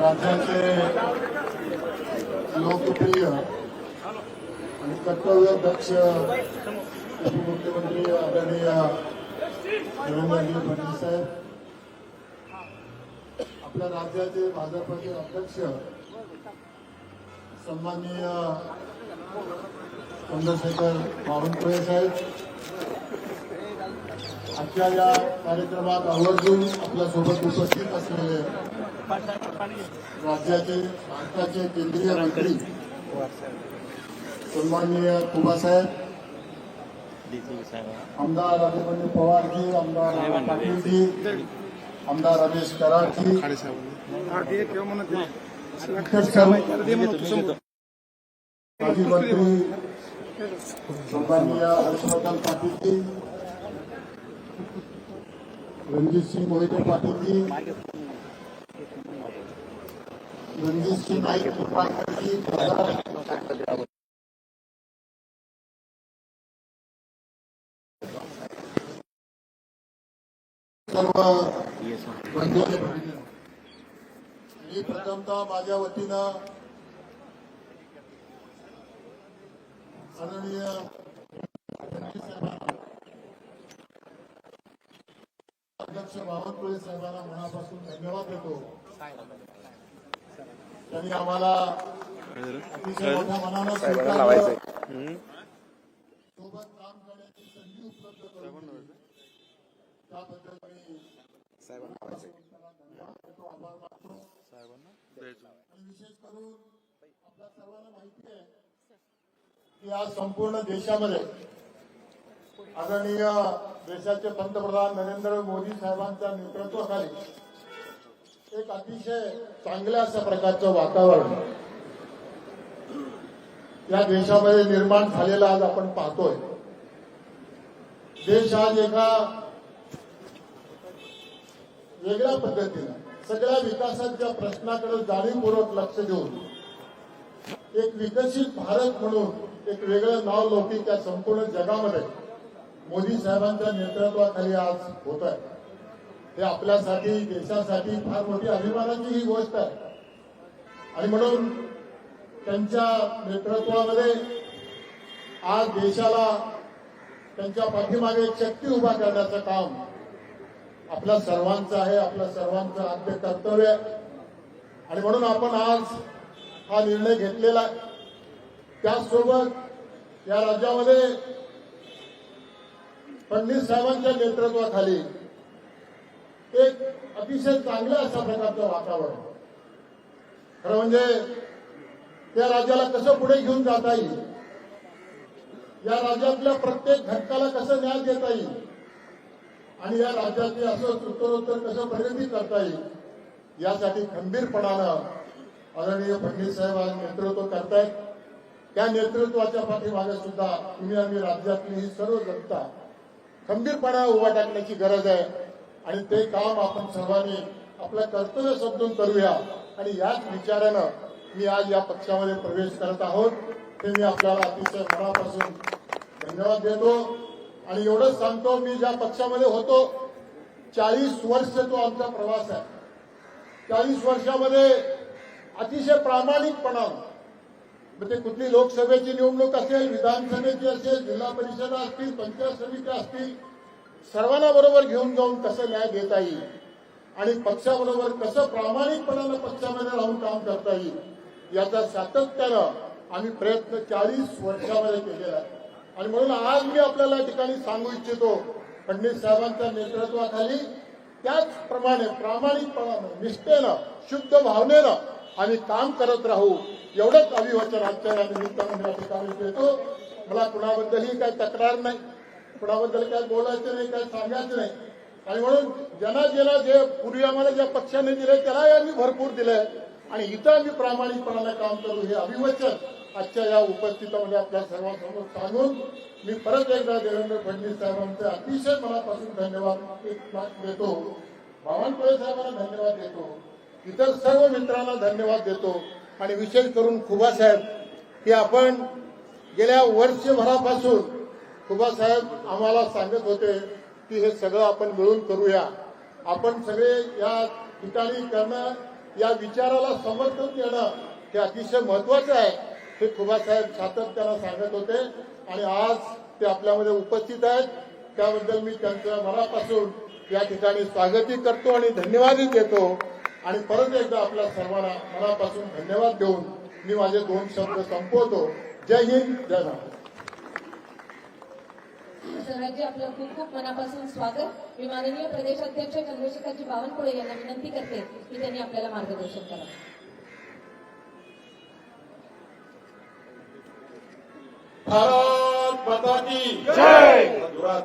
राज्याचे लोकप्रिय आणि कर्तव्याध्यक्ष उपमुख्यमंत्री आदरणीय देवेंद्रजी फडणवीस साहेब आपल्या राज्याचे भाजपचे अध्यक्ष सन्माननीय चंद्रशेखर बावनकुळे साहेब आजच्या या कार्यक्रमात आवर्जून आपल्यासोबत उपस्थित असलेले राज्याचे भारताचे केंद्रीय मंत्री सन्माननीय कुबासाहेब आमदार अभिमन्यू पवारजी आमदार पाटीलजी आमदार रमेश कराडजी. माजी मंत्री सन्माननीय हर्षवर्धन पाटीलजी रणजितसिंग मोहिते पाटीलजी रणजितसिंग नाईक पाटीलजी सर्व मी प्रथमतः माझ्या वतीनं आदरणीय अध्यक्ष बावनकुळे साहेबांना मनापासून धन्यवाद देतो. त्यांनी आम्हाला अतिशय मोठ्या मनानं स्वीकारलं सोबत काम करण्याची संधी उपलब्ध करून दिली. त्याबद्दल मी त्याला धन्यवाद देतो, आभार मानतो. आणि विशेष करून आपल्या सर्वांना माहिती आहे की आज संपूर्ण देशामध्ये आदरणीय देशाचे पंतप्रधान नरेंद्र मोदी साहेबांच्या नेतृत्वाखाली एक अतिशय चांगल्या अशा प्रकारचं वातावरण या देशामध्ये निर्माण झालेलं आज आपण पाहतोय. देश आज एका वेगळ्या पद्धतीनं सगळ्या विकासाच्या प्रश्नाकडे जाणीवपूर्वक लक्ष देऊन एक विकसित भारत म्हणून एक वेगळं नाव लौकिक या संपूर्ण जगामध्ये मोदी साहेबांच्या नेतृत्वाखाली आज होत आहे. हे आपल्यासाठी देशासाठी फार मोठी अभिमानाची ही गोष्ट आहे. आणि म्हणून त्यांच्या नेतृत्वामध्ये आज देशाला त्यांच्या पाठीमागे एक शक्ती उभा करण्याचं काम आपल्या सर्वांचं आहे आपल्या सर्वांचं आद्य कर्तव्य आहे. आणि म्हणून आपण आज हा निर्णय घेतलेला आहे. त्याचसोबत या राज्यामध्ये फडणवीस साहेबांच्या नेतृत्वाखाली एक अतिशय चांगलं अशा प्रकारचं वातावरण. खरं म्हणजे त्या राज्याला कसं पुढे घेऊन जाता येईल? या राज्यातल्या प्रत्येक घटकाला कसं न्याय देता येईल? आणि या राज्याची असं उत्तरोत्तर कसं प्रगती करता येईल? यासाठी खंबीरपणानं आदरणीय फडणवीस साहेब आज नेतृत्व करतायत. त्या नेतृत्वाच्या पाठीमागे सुद्धा तुम्ही आम्ही राज्यातली ही सर्व जनता खंबीरपणा उभा टाकण्याची गरज आहे. आणि ते काम आपण सर्वांनी आपलं कर्तव्य समजून करूया. आणि याच विचारानं मी आज या पक्षामध्ये प्रवेश करत आहोत. ते मी आपल्याला अतिशय मनापासून धन्यवाद देतो. आणि एवढंच सांगतो मी ज्या पक्षामध्ये होतो चाळीस वर्ष तो आमचा प्रवास आहे. चाळीस वर्षामध्ये अतिशय प्रामाणिकपणा मग ते कुठली लोकसभेची निवडणूक असेल विधानसभेची असेल जिल्हा परिषद असतील पंचायत समित्या असतील सर्वांना बरोबर घेऊन जाऊन कसं न्याय देता येईल? आणि पक्षाबरोबर कसं प्रामाणिकपणानं पक्षामध्ये राहून काम करता येईल? याचा सातत्यानं आम्ही प्रयत्न चाळीस वर्षामध्ये केलेला आहे. आणि म्हणून आज मी आपल्याला या ठिकाणी सांगू इच्छितो फडणवीस साहेबांच्या नेतृत्वाखाली त्याचप्रमाणे प्रामाणिकपणानं निष्ठेनं शुद्ध भावनेनं आम्ही काम करत राहू. एवढंच अभिवाचन आजच्या या निमित्तानं या ठिकाणी देतो. मला कुणाबद्दलही काही तक्रार नाही. कुणाबद्दल काय बोलायचं नाही काय सांगायचं नाही. आणि म्हणून ज्यांना ज्यांना जे पूर्वी आम्हाला ज्या पक्षाने दिले त्यालाही आम्ही भरपूर दिलंय आणि इथं आम्ही प्रामाणिकपणाने काम करू हे अभिवचन आजच्या या उपस्थितीमध्ये आपल्या सर्वांसमोर सांगून मी परत एकदा देवेंद्र फडणवीस साहेबांचे अतिशय मनापासून धन्यवाद देतो. बावनकुळे साहेबांना धन्यवाद देतो. इतर सर्व मित्रांना धन्यवाद देतो. आणि विशेष करून खुबासाहेब की आपण गेल्या वर्षभरापासून खुबासाहेब आम्हाला सांगत होते की हे सगळं आपण मिळून करूया. आपण सगळे या ठिकाणी करणं या विचाराला समर्थन देणं हे अतिशय महत्वाचं आहे हे खुबासाहेब सातत्यानं सांगत होते. आणि आज ते आपल्यामध्ये उपस्थित आहेत. त्याबद्दल मी त्यांचं मनापासून या ठिकाणी स्वागतही करतो आणि धन्यवादही देतो. आणि परत एकदा आपल्या सर्वांना मनापासून धन्यवाद देऊन मी माझे दोन शब्द संपवतो. जय हिंद जय महाराष्ट्र सरांचे आपलं खूप खूप मनापासून स्वागत. मी माननीय प्रदेशाध्यक्ष चंद्रशेखरजी बावनकुळे यांना विनंती करते की त्यांनी आपल्याला मार्गदर्शन करावं भारत माता की जय! धुरात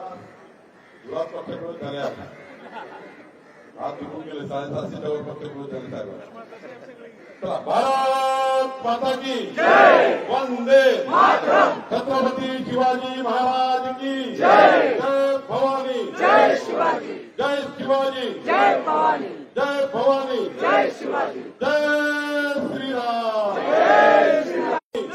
धुरात पक्षप्रवेश झाले आता. आज विकून गेले साहेब चला भारत माता की वंदे छत्रपती शिवाजी महाराज की जय! जय भवानी! जय शिवाजी! जय शिवाजी! जय भवानी! जय भवानी! जय शिवाजी! जय श्रीराम!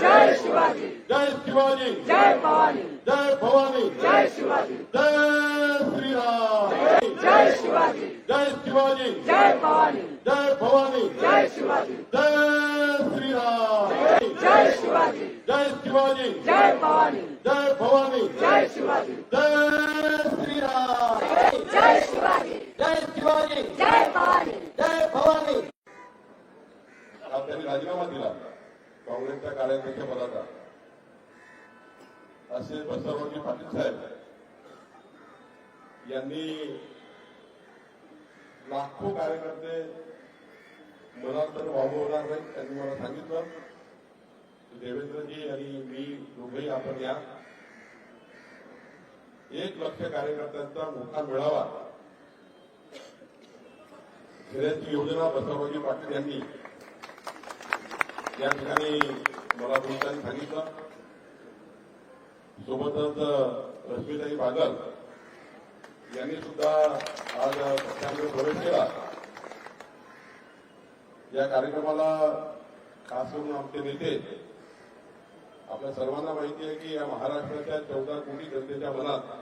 जय शिवाजी जय शिवाजी जय भवानी जय भवानी जय शिवाजी जय श्रीराम जय शिवाजी जय शिवाजी जय भवानी जय भवानी जय शिवाजी जय श्रीराम जय शिवाजी जय शिवाजी जय भवानी जय भवानी जय शिवाजी जय श्रीराम जय शिवाजी जय शिवाजी जय भवानी जय भवानी राजीनामा दिला काँग्रेसच्या कार्याध्यक्ष पदाचा. असे बसवरावजी पाटील साहेब यांनी लाखो कार्यकर्ते मनात तर वावरणार नाही त्यांनी मला सांगितलं. देवेंद्रजी आणि मी दोघेही आपण या. एक लक्ष कार्यकर्त्यांचा मोठा मेळावा. खेड्याची योजना बसवरावजी पाटील यांनी या ठिकाणी मला बोलताना सांगितलं सोबतच रश्मीताई बागल यांनी सुद्धा आज पक्षामध्ये प्रवेश केला. या कार्यक्रमाला खास करून आमचे नेते आपल्या सर्वांना माहिती आहे की या महाराष्ट्राच्या चौदा कोटी जनतेच्या मनात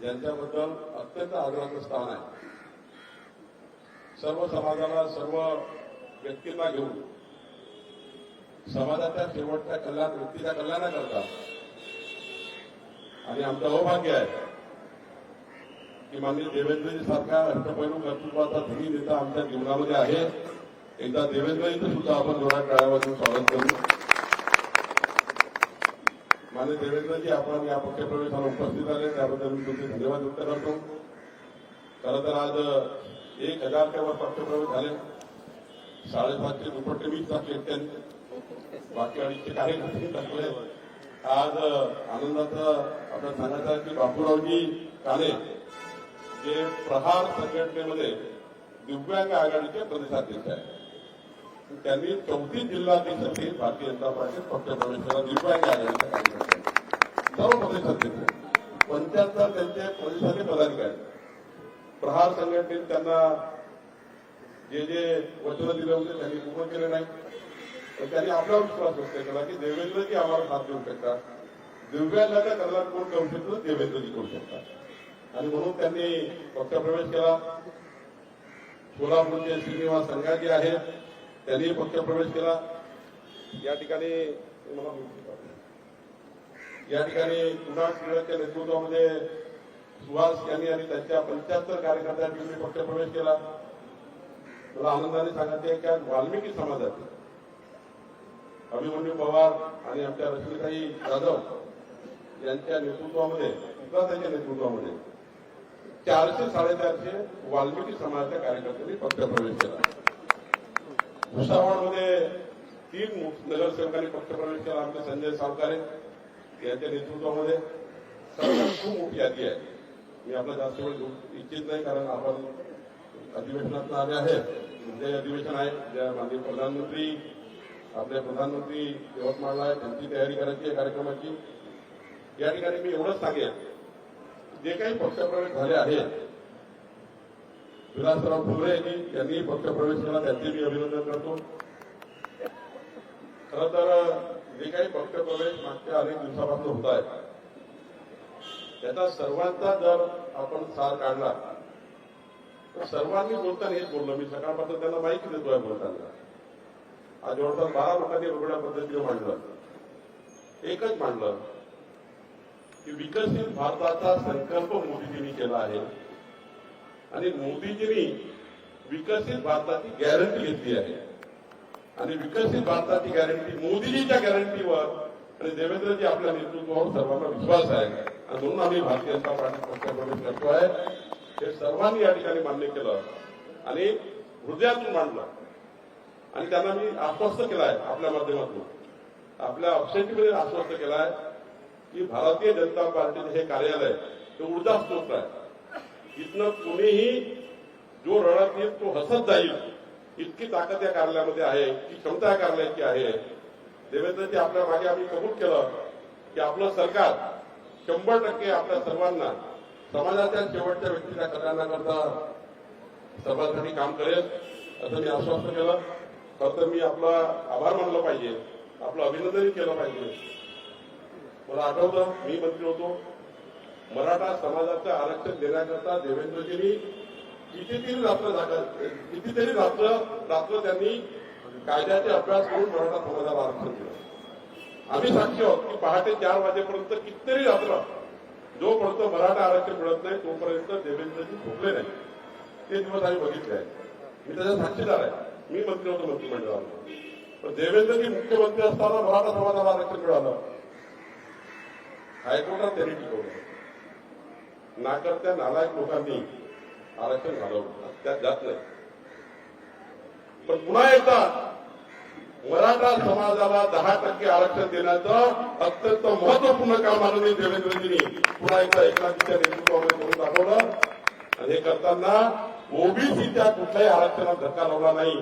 ज्यांच्याबद्दल अत्यंत आदराचं स्थान आहे. सर्व समाजाला सर्व व्यक्तींना घेऊन. समाजाच्या शेवटच्या कल्याण व्यक्तीच्या कल्याणाकरता आणि आमचं अवभाग्य आहे की माननीय देवेंद्रजी सारखा अष्टपैलू कर्तृत्वाचा धनी नेता आमच्या जीवनामध्ये आहे. एकदा देवेंद्रजीचं सुद्धा आपण जोरात काळापासून स्वागत करू. माननीय देवेंद्रजी आपण या पक्षप्रवेशाला उपस्थित आले त्याबद्दल मी तुमचे धन्यवाद व्यक्त करतो. खरं तर आज एक हजारच्या वर पक्षप्रवेश झाले. साडेसातशे दुपट्टे वीस टाकले त्यांनी बाकी अडीचशे कार्यकर्ते टाकले. आज आनंदाचा आपल्या सांगायचा की बापूरावजी काने जे प्रहार संघटनेमध्ये दिव्यांग आघाडीचे प्रदेशाध्यक्ष आहे त्यांनी चौतीस जिल्हाध्यक्षांनी भारतीय जनता पार्टी पक्षप्रवेश केला दिव्यांग आघाडीच्या कार्यकर्त्यांनी सर्व प्रदेशाध्यक्ष पंच्याहत्तर त्यांचे प्रदेशाचे पदाधिकारी प्रहार संघटनेत त्यांना जे जे वचन दिले होते त्यांनी पूर्ण केले नाही. तर त्यांनी आपला विश्वास व्यक्त केला की देवेंद्रजी आम्हाला साथ देऊ शकतात. दिव्यांगाचा कल्याण कोण करू शकतो? देवेंद्रजी करू शकतात. आणि म्हणून त्यांनी पक्षप्रवेश केला. सोलापूरचे श्रीनिवास संघाजी आहेत त्यांनी पक्षप्रवेश केला. या ठिकाणी या ठिकाणी कुणाल टिळकच्या नेतृत्वामध्ये सुहास यांनी आणि त्यांच्या पंच्याहत्तर कार्यकर्त्यांनी पक्षप्रवेश केला. मला आनंदाने सांगायचे आहे की आज वाल्मिकी समाजातील अभिमन्यू पवार आणि आमच्या रश्मीताई जाधव यांच्या नेतृत्वामध्ये विकासाच्या नेतृत्वामध्ये चारशे साडेचारशे वाल्मिकी समाजाच्या कार्यकर्त्यांनी पक्षप्रवेश केला. भुसावळमध्ये तीन नगरसेवकांनी पक्षप्रवेश केला. आमचे संजय सावकारे यांच्या नेतृत्वामध्ये. सर्वात खूप मोठी यादी आहे. मी आपला जास्त वेळ घेऊ इच्छित नाही कारण आपण अधिवेशनात आले आहेत जे अधिवेशन आहे. ज्या माननीय प्रधानमंत्री आपले प्रधानमंत्री यवतमाळला आहे त्यांची तयारी करायची आहे कार्यक्रमाची. या ठिकाणी मी एवढंच सांगेन जे काही पक्षप्रवेश झाले आहेत विलासराव फुले यांनी यांनी पक्षप्रवेश केला त्यांचे मी अभिनंदन करतो. खरं तर जे काही पक्षप्रवेश मागच्या अनेक दिवसापासून होत आहेत त्याचा सर्वांचा जर आपण सार काढला सर्वांनी बोलताना हेच बोललो मी. सकाळपासून त्यांना माहिती देतोय बोलताना. आज जवळपास बारा लोकांनी वेगवेगळ्या पद्धतीने मांडलं. एकच मांडलं की विकसित भारताचा संकल्प मोदीजींनी केला आहे. आणि मोदीजींनी विकसित भारताची गॅरंटी घेतली आहे. आणि विकसित भारताची गॅरंटी मोदीजीच्या गॅरंटीवर आणि देवेंद्रजी आपल्या नेतृत्वावर सर्वांना विश्वास आहे. आणि म्हणून आम्ही भारतीय जनता पार्टी पक्षामध्ये करतो आहे हे सर्वांनी या ठिकाणी मान्य केलं आणि हृदयातून मांडलं. आणि त्यांना मी आश्वस्त केलाय आपल्या माध्यमातून. आपल्या ऑफसेटीमध्ये आश्वस्त केलाय की भारतीय जनता पार्टीचं हे कार्यालय हे ऊर्जा स्त्रोत आहे. इथनं कोणीही जो रडत येईल तो हसत जाईल. इतकी ताकद या कार्यालयामध्ये आहे इतकी क्षमता या कार्यालयाची आहे. देवेंद्रजी आपल्या मागे आम्ही कबूल केलं की आपलं सरकार शंभर टक्के आपल्या सर्वांना समाजाच्या शेवटच्या व्यक्तीच्या कल्याणाकरता सर्वांसाठी काम करेल असं मी आश्वस्त केलं खरं तर मी आपला आभार मानलं पाहिजे. आपलं अभिनंदनही केलं पाहिजे. मला आठवतं मी मंत्री होतो. मराठा समाजाचं आरक्षण देण्याकरता देवेंद्रजींनी कितीतरी रात्र जागा कितीतरी रात्र रात्र त्यांनी कायद्याचे अभ्यास करून मराठा समाजाला आरक्षण दिलं. आम्ही साक्षी आहोत की पहाटे चार वाजेपर्यंत कितीतरी रात्र जोपर्यंत मराठा आरक्षण मिळत नाही तोपर्यंत देवेंद्रजी झोपले नाही ते दिवस आम्ही बघितले आहे मी त्याचा साक्षीदार आहे. मी मंत्री होतो मंत्रिमंडळात पण देवेंद्रजी मुख्यमंत्री असताना मराठा समाजाला आरक्षण मिळालं. हायकोर्टात त्यांनी टिकवलं. नाकर्त्या नालायक लोकांनी आरक्षण घालवलं. त्यात जात नाही. पण पुन्हा एकदा मराठा समाजाला दहा टक्के आरक्षण देण्याचं अत्यंत महत्त्वपूर्ण काम माननीय देवेंद्रजींनी पुन्हा एकदा एकनाथजीच्या नेतृत्वामध्ये करून दाखवलं. आणि हे करताना ओबीसीच्या कुठल्याही आरक्षणात धक्का लावला नाही.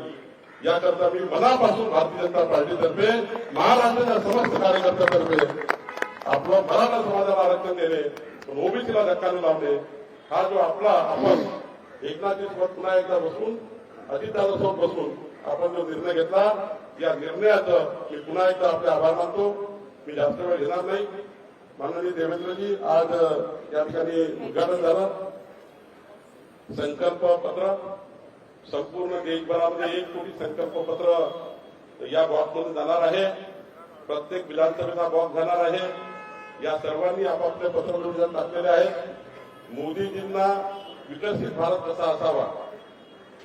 याकरता मी मनापासून भारतीय जनता पार्टीतर्फे महाराष्ट्राच्या समस्त कार्यकर्त्यातर्फे आपलं मराठा समाजाला आरक्षण देणे पण ओबीसीला धक्का न लावणे हा जो आपला आपण एकनाथजी सोबत पुन्हा एकदा बसून अजितदादासोबत बसून आपण जो निर्णय घेतला या निर्णयाचं मी पुन्हा एकदा आपले आभार मानतो. मी जास्त वेळ घेणार नाही. माननीय देवेंद्रजी आज या ठिकाणी उद्घाटन झालं. संकल्प पत्र संपूर्ण देशभरामध्ये एक कोटी संकल्प पत्र या बॉक्समध्ये जाणार आहे. प्रत्येक विधानसभेचा बॉक्स जाणार आहे. या सर्वांनी आपापले पत्र नियोजन टाकलेले आहे. मोदीजींना विकसित भारत कसा असावा?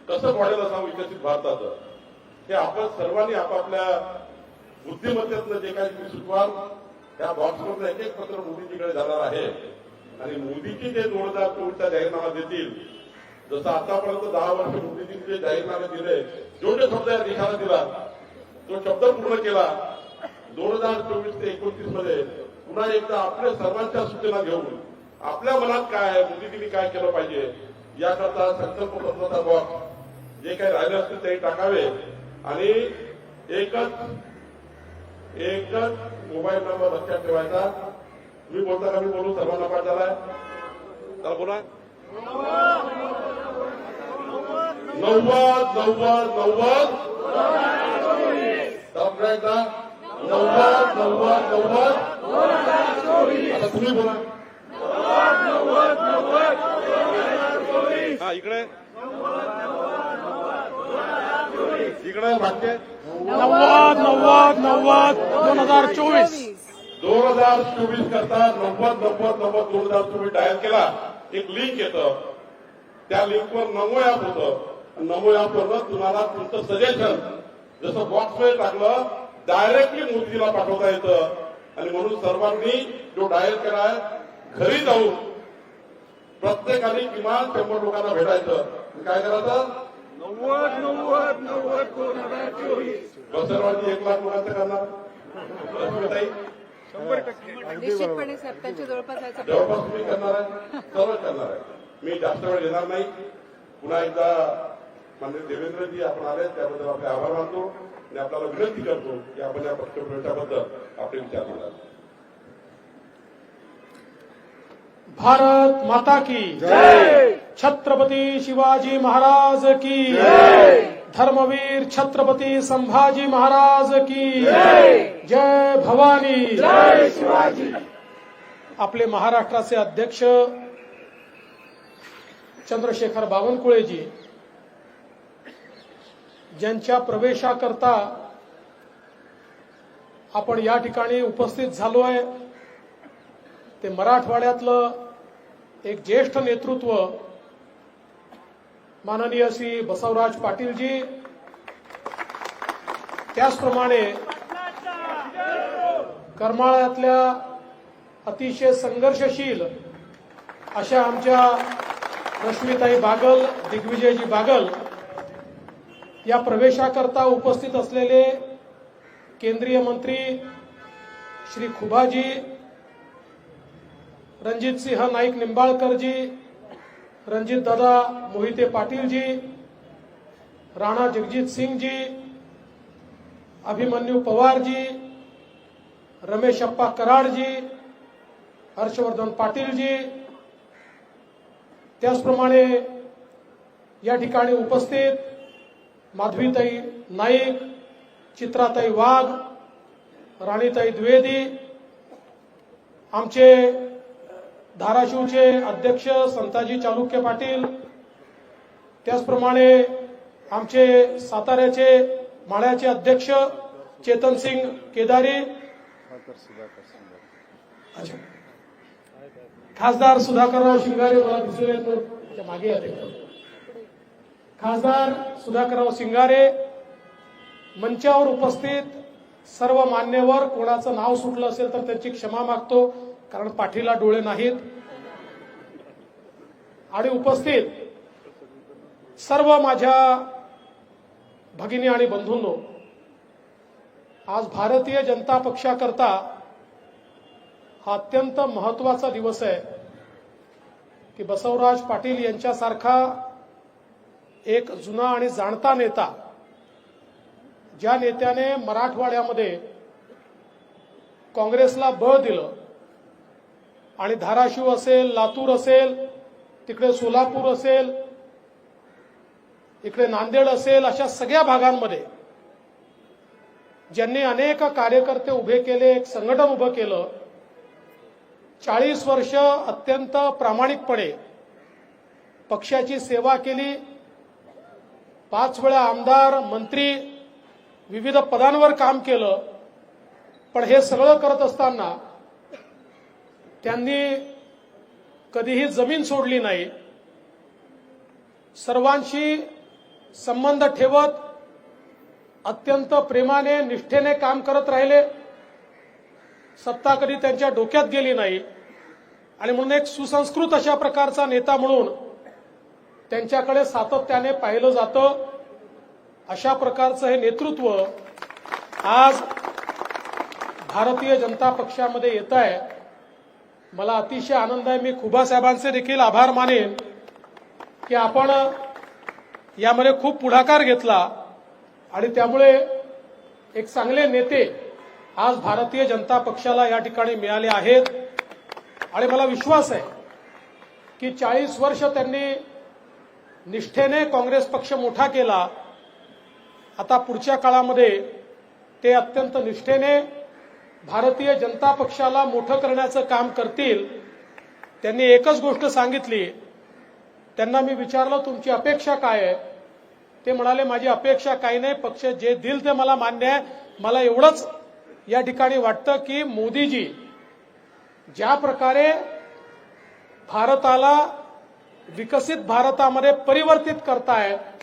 कसं मॉडेल असावं विकसित भारताचं? हे आपण सर्वांनी आपापल्या बुद्धिमत्तेतनं जे काही तुम्ही सुचवाल त्या बॉक्समधलं एक एक पत्र मोदीजीकडे जाणार आहे. आणि मोदीजी जे दोन हजार जाहीरनामा देतील जसं आतापर्यंत दहा वर्ष मोदीजींनी जे जाहीरनामे दिले जेवढे शब्द या देशाला दिला तो शब्द पूर्ण केला दोन हजार चोवीस ते एकोणतीसमध्ये पुन्हा एकदा आपल्या सर्वांच्या सूचना घेऊन आपल्या मनात काय आहे मोदीजींनी काय केलं पाहिजे याकरता संकल्प पत्राचा बॉक्स जे काही राहिले असतील ते टाकावे. आणि एकच एकच मोबाईल नंबर लक्षात ठेवायचा. मी बोलताना मी बोलू सर्वांना पाठ झालाय. तर बोला नव्वद नव्वद नव्वद. चला नव्वद नव्वद नव्वद. आता तुम्ही बोला. हा इकडे. इकडे नव्वद नव्वद नव्वद दोन हजार चोवीस. दोन हजार चोवीस करता नव्वद नव्वद नव्वद दोन हजार चोवीस डायल केला. एक लिंक येतं. त्या लिंकवर नमो ॲप होतं. नमो ॲपवरनं तुम्हाला तुमचं सजेशन जसं बॉक्समध्ये टाकलं डायरेक्टली मोदीजीला पाठवता येतं. आणि म्हणून सर्वांनी जो डायल केलाय घरी जाऊन प्रत्येकाने किमान शंभर लोकांना भेटायचं. काय करायचं? नव्वद नव्वद नव्वद दोन हजार चोवीस बसरवाडी एक लाख लोकांचं करणार लक्ष्मीताई शंभर टक्के निश्चितपणे साहेब त्यांच्या जवळपास जवळपास तुम्ही करणार आहे सर्व करणार आहे. मी जास्त वेळ घेणार नाही. पुन्हा एकदा माननीय देवेंद्रजी आपण आले त्याबद्दल आपले आभार मानतो आणि आपल्याला विनंती करतो की आपण या पक्षप्रवेशाबद्दल आपले विचार मांडावे. भारत माता की छत्रपती शिवाजी महाराज की धर्मवीर छत्रपती संभाजी महाराज की जय भवानी। जय शिवाजी। आपले महाराष्ट्राचे अध्यक्ष चंद्रशेखर बावनकुळेजी ज्यांच्या प्रवेशाकरता आपण या ठिकाणी उपस्थित झालो आहे ते मराठवाड्यातलं एक ज्येष्ठ नेतृत्व माननीय श्री बसवराज पाटीलजी. त्याचप्रमाणे करमाळ्यातल्या अतिशय संघर्षशील अशा आमच्या रश्मीताई बागल दिग्विजयजी बागल या प्रवेशाकरता उपस्थित असलेले केंद्रीय मंत्री श्री खुबाजी रणजितसिंह नाईक निंबाळकरजी रणजितदादा मोहिते पाटीलजी राणा जगजित सिंगजी अभिमन्यू पवारजी रमेश अप्पा कराडजी हर्षवर्धन पाटीलजी त्याचप्रमाणे या ठिकाणी उपस्थित माधवीताई नाईक चित्राताई वाघ राणीताई द्विवेदी आमचे धाराशिवचे अध्यक्ष संताजी चालुक्य पाटील त्याचप्रमाणे आमचे साताऱ्याचे माळ्याचे अध्यक्ष चेतन सिंग केदारी अच्छा. खासदार सुधाकरराव शिंगारे मला दिसून येतो मागे खासदार सुधाकरराव शिंगारे मंचावर उपस्थित सर्व मान्यवर कोणाचं नाव सुटलं असेल तर त्यांची क्षमा मागतो कारण पाठीला डोळे नाहीत. आणि उपस्थित सर्व माझ्या भगिनी आणि बंधूंनो आज भारतीय जनता पक्षाकरता हा अत्यंत महत्त्वाचा दिवस आहे की बसवराज पाटील यांच्यासारखा एक जुना आणि जाणता नेता ज्या नेत्याने मराठवाड्यामध्ये काँग्रेसला बळ दिलं आणि धाराशिव असेल लातूर असेल तिकडे सोलापूर असेल इकडे नांदेड असेल अशा सगळ्या भागांमध्ये ज्यांनी अनेक कार्यकर्ते उभे केले एक संघटन उभं केलं चाळीस वर्ष अत्यंत प्रामाणिकपणे पक्षाची सेवा केली. पाच वेळा आमदार मंत्री विविध पदांवर काम केलं. पण हे सगळं करत असताना त्यांनी कधीही जमीन सोडली नाही. सर्वांशी संबंध ठेवत अत्यंत प्रेमाने निष्ठेने काम करत राहिले. सत्ता कधी त्यांच्या डोक्यात गेली नाही. आणि म्हणून एक सुसंस्कृत अशा प्रकारचा नेता म्हणून त्यांच्याकडे सातत्याने पाहिलं जातं. अशा प्रकारचं हे नेतृत्व आज भारतीय जनता पक्षामध्ये येत आहे. मला अतिशय आनंद आहे. मी खुबा साहेबांचे देखील आभार मानेन की आपण यामध्ये खूप पुढाकार घेतला आणि त्यामुळे एक चांगले नेते आज भारतीय जनता पक्षाला या ठिकाणी मिळाले आहेत. आणि मला विश्वास आहे की चाळीस वर्ष त्यांनी निष्ठेने काँग्रेस पक्ष मोठा केला. आता पुढच्या काळामध्ये ते अत्यंत निष्ठेने भारतीय जनता पक्षाला मोठं करण्याचं काम करतील त्यांनी एकच गोष्ट सांगितली. त्यांना मी विचारलं तुमची अपेक्षा काय आहे? ते म्हणाले माझी अपेक्षा काही नाही पक्ष जे दिल ते मला मान्य आहे. मला एवढंच या ठिकाणी वाटतं की मोदीजी ज्या प्रकारे भारताला विकसित भारतामध्ये परिवर्तित करतायत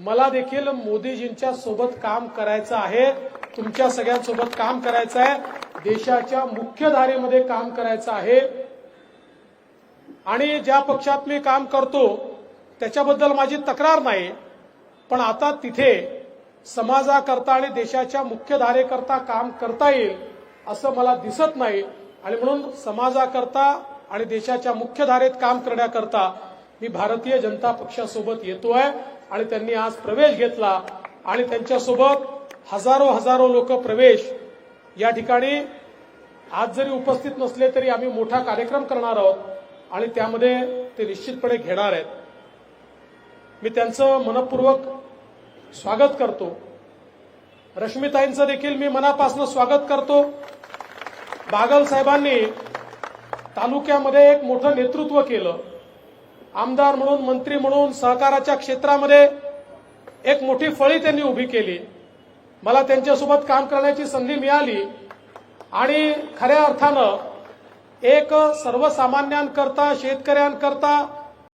मला देखील मोदीजींच्या सोबत काम करायचं आहे. तुमच्या सगळ्यांसोबत काम करायचं आहे. देशाच्या मुख्य धारेमध्ये काम करायचं आहे. आणि ज्या पक्षात मी काम करतो त्याच्याबद्दल माझी तक्रार नाही. पण आता तिथे समाजाकरता आणि देशाच्या मुख्य धारेकरता काम करता येईल असं मला दिसत नाही. आणि म्हणून समाजाकरता आणि देशाच्या मुख्य धारेत काम करण्याकरता मी भारतीय जनता पक्षासोबत येतो आहे आणि त्यांनी आज प्रवेश घेतला आणि त्यांच्यासोबत हजारो हजारो लोक प्रवेश या ठिकाणी आज जरी उपस्थित नसले तरी आम्ही मोठा कार्यक्रम करणार आहोत आणि त्यामध्ये ते निश्चितपणे घेणार आहेत. मी त्यांचं मनपूर्वक स्वागत करतो. रश्मीताईंचं देखील मी मनापासून स्वागत करतो. बागल साहेबांनी तालुक्यामध्ये एक मोठं नेतृत्व केलं. आमदार म्हणून मंत्री म्हणून सहकाराच्या क्षेत्रामध्ये एक मोठी फळी त्यांनी उभी केली. मला त्यांच्यासोबत काम करण्याची संधी मिळाली. आणि खऱ्या अर्थानं एक सर्वसामान्यांकरता शेतकऱ्यांकरता